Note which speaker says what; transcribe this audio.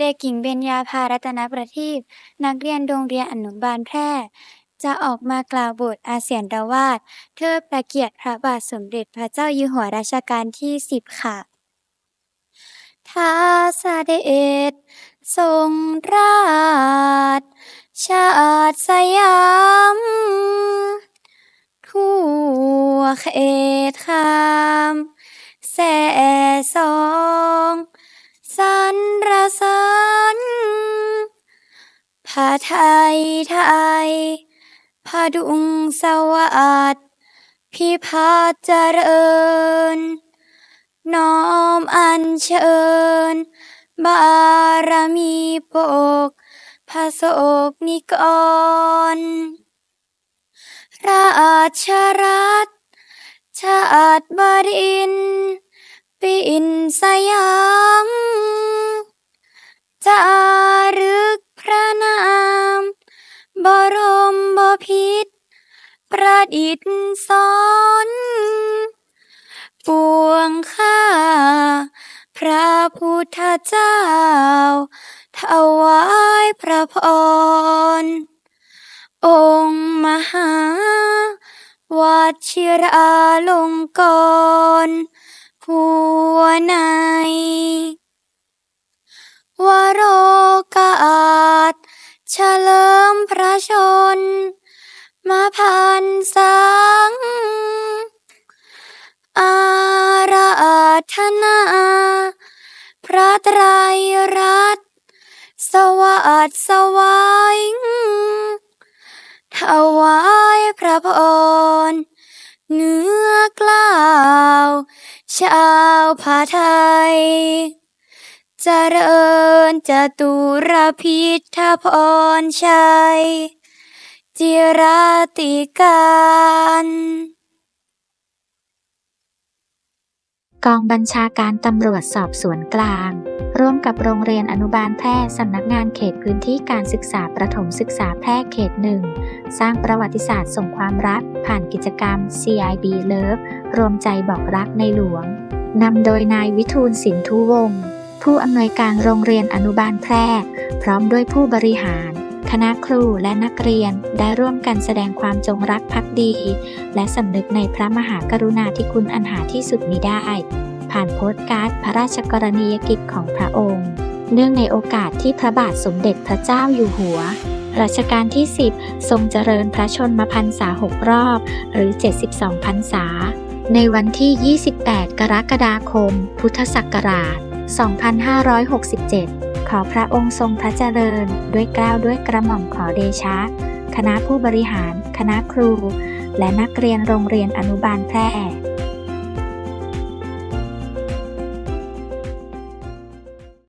Speaker 1: เด็กหญิงเบญญาภา รัตนประทีป นักเรียนโรงเรียนอนุบาลแพร่ จะออกมากล่าวบทอาเสียนดาวาสเทิดพระเกียรติพระบาทสมเด็จพระเจ้าอยู่หัวรัชกาลที่สิบค่ะท้าเด็จทรงราช ชาติสยามทั่วเขตขามแส่สอง สรรเสริญพระไทยไทยพระดุงสวัสดิ์พิพัฒเจริญ น้อมอัญเชิญ บารมีปกพระโศกนิกร ราชรัฐชาติบดินปิ่นสยาม จารึกพระนาม บรมบพิตรประดิษฐ์สอนปวงข้า พระพุทธเจ้า ถวายพระพร องค์มหาวชิราลงกรณ์หัวใน วโรกาสเฉลิมพระชน มาพันสัง อาราธนา พระไตรรัตน์สวัสดสวายถวายพระพรเนื้อกล้าว ชาวพาไทย เจริญจตุรพิธพรชัย จิราติการ
Speaker 2: กองบัญชาการตำรวจสอบสวนกลาง ร่วมกับโรงเรียนอนุบาลแพร่สำนักงานเขตพื้นที่การศึกษาประถมศึกษาแพร่เขตหนึ่ง สร้างประวัติศาสตร์ส่งความรัก ผ่านกิจกรรม CIB Love รวมใจบอกรักในหลวง นำโดยนายวิทูลสินทุวงศ์ ผู้อำนวยการโรงเรียนอนุบาลแพร่ พร้อมด้วยผู้บริหาร คณะครูและนักเรียนได้ร่วมกันแสดงความจงรักภักดี และสำนึกในพระมหากรุณาธิคุณอันหาที่สุดมิได้ ผ่านโพสต์การ์ดพระราชกรณียกิจของพระองค์ เนื่องในโอกาสที่พระบาทสมเด็จพระเจ้าอยู่หัวรัชกาลที่ 10 ทรงเจริญพระชนมพรรษา 6 รอบ หรือ 72 พรรษา ในวันที่ 28 กรกฎาคม พุทธศักราช 2567 ขอพระองค์ทรงพระเจริญ ด้วยกล้าวด้วยกระหม่อมขอเดชะ คณะผู้บริหาร คณะครู และนักเรียนโรงเรียนอนุบาลแพร่